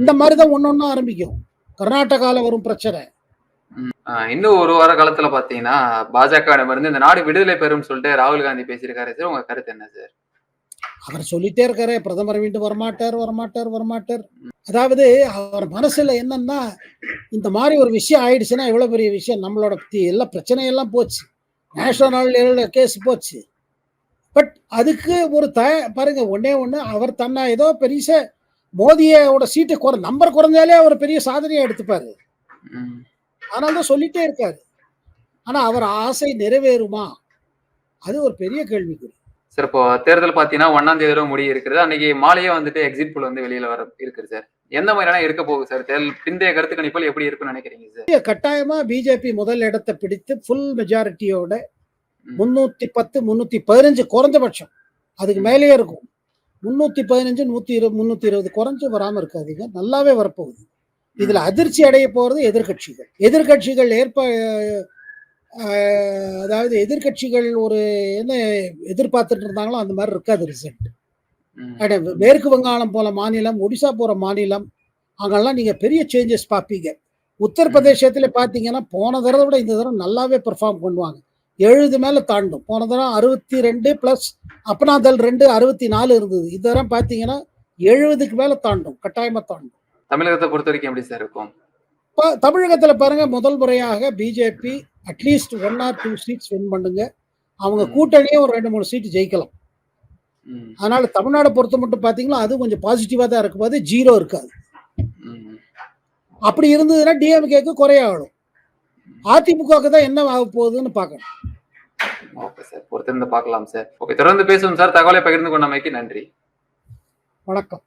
இந்த மாதிரி தான் ஒன்றா ஆரம்பிக்கும். கர்நாடகால வரும் பிரச்சனை. இன்னும் ஒரு வார காலத்துல பாத்தீங்கன்னா பாஜக இருந்து இந்த நாடு விடுதலை பெறும் சொல்லிட்டு ராகுல் காந்தி பேசியிருக்காரு சார். உங்க கருத்து என்ன சார்? அவர் சொல்லிட்டே இருக்காரு பிரதமர் வீட்டு வரமாட்டார் வரமாட்டார் வரமாட்டார். அதாவது அவர் மனசுல என்னன்னா இந்த மாதிரி ஒரு விஷயம் ஆயிடுச்சுன்னா எவ்வளவு பெரிய விஷயம் நம்மளோட எல்லா பிரச்சனையெல்லாம் போச்சு. நேஷனல் கேஸ் போச்சு. பட் அதுக்கு ஒரு த பாருங்க ஒண்ணே ஒண்ணு அவர் தன்னை ஏதோ பெரிய மோதியோட சீட்டு குறை நம்பர் குறைஞ்சாலே அவர் பெரிய சாதனையை எடுத்துப்பாரு. அதனால தான் சொல்லிட்டே இருக்காரு. ஆனா அவர் ஆசை நிறைவேறுமா? அது ஒரு பெரிய கேள்விக்குறி. சார் இப்போ தேர்தல் பாத்தீங்கன்னா ஒன்னாம் தேதி வரை முடிய இருக்குது அன்னைக்கு மாலையே வந்துட்டு எக்ஸிட் போல் வந்து வெளியில வர இருக்குது சார். எந்த மாதிரியான இருக்க போகுது சார்? தேர்தல் பிந்தைய கருத்து கணிப்புகள் எப்படி இருக்குன்னு நினைக்கிறீங்க சார்? கட்டாயமா பிஜேபி முதல் இடத்தை பிடித்து ஃபுல் மெஜாரிட்டியோட. முன்னூத்தி பத்து முன்னூத்தி பதினஞ்சு குறைஞ்சபட்சம். அதுக்கு மேலேயே இருக்கும். முன்னூத்தி பதினஞ்சு நூத்தி இருபது முன்னூத்தி இருபது குறைஞ்சு வராம இருக்காதீங்க. நல்லாவே வரப்போகுது. இதுல அதிர்ச்சி அடைய போறது எதிர்க்கட்சிகள். எதிர்க்கட்சிகள் ஏற்ப அதாவது எதிர்க்கட்சிகள் ஒரு என்ன எதிர்பார்த்துட்டு இருந்தாங்களோ அந்த மாதிரி இருக்காது ரிசல்ட் மேற்கு வங்காளம் போல மாநிலம் ஒடிசா போற மாநிலம் அங்கெல்லாம் நீங்க பெரிய சேஞ்சஸ் பார்ப்பீங்க. உத்தரப்பிரதேசத்துல பாத்தீங்கன்னா போன தடவை விட இந்த தடவை நல்லாவே பெர்ஃபார்ம் பண்ணுவாங்க. எழுபது மேல தாண்டும். போன தடவை அறுபத்தி ரெண்டு பிளஸ் அப்னாதல் ரெண்டு அறுபத்தி நாலு இருந்தது. இந்த தடவை பாத்தீங்கன்னா எழுபதுக்கு மேல தாண்டும் கட்டாயமா தாண்டும். தமிழகத்தை பொறுத்த வரைக்கும் எப்படி சார் இருக்கும்? தமிழகத்துல பாருங்க முதல் முறையாக BJP at least one or two seats win பண்ணுங்க. அவங்க. கூட்டணியே ஒரு ரெண்டு மூணு சீட் ஜெயிக்கலாம். அதனால தமிழ்நாடு பொறுத்த மட்டும் பாத்தீங்கன்னா அது கொஞ்சம் பாசிட்டிவா தான் இருக்கும் போது ஜீரோ இருக்காது. அப்படி இருந்ததுன்னா டிஎம்கேக்கு குறையாகும் அதிமுகவுக்கு தான் என்ன ஆக போகுதுன்னு பார்க்கணும். ஓகே சார் பொறுத்திருந்து பார்க்கலாம் சார் ஓகே தொடர்ந்து பேசுவோம் சார் தகவலை பகிர்ந்து கொண்டமைக்கு நன்றி. வணக்கம்.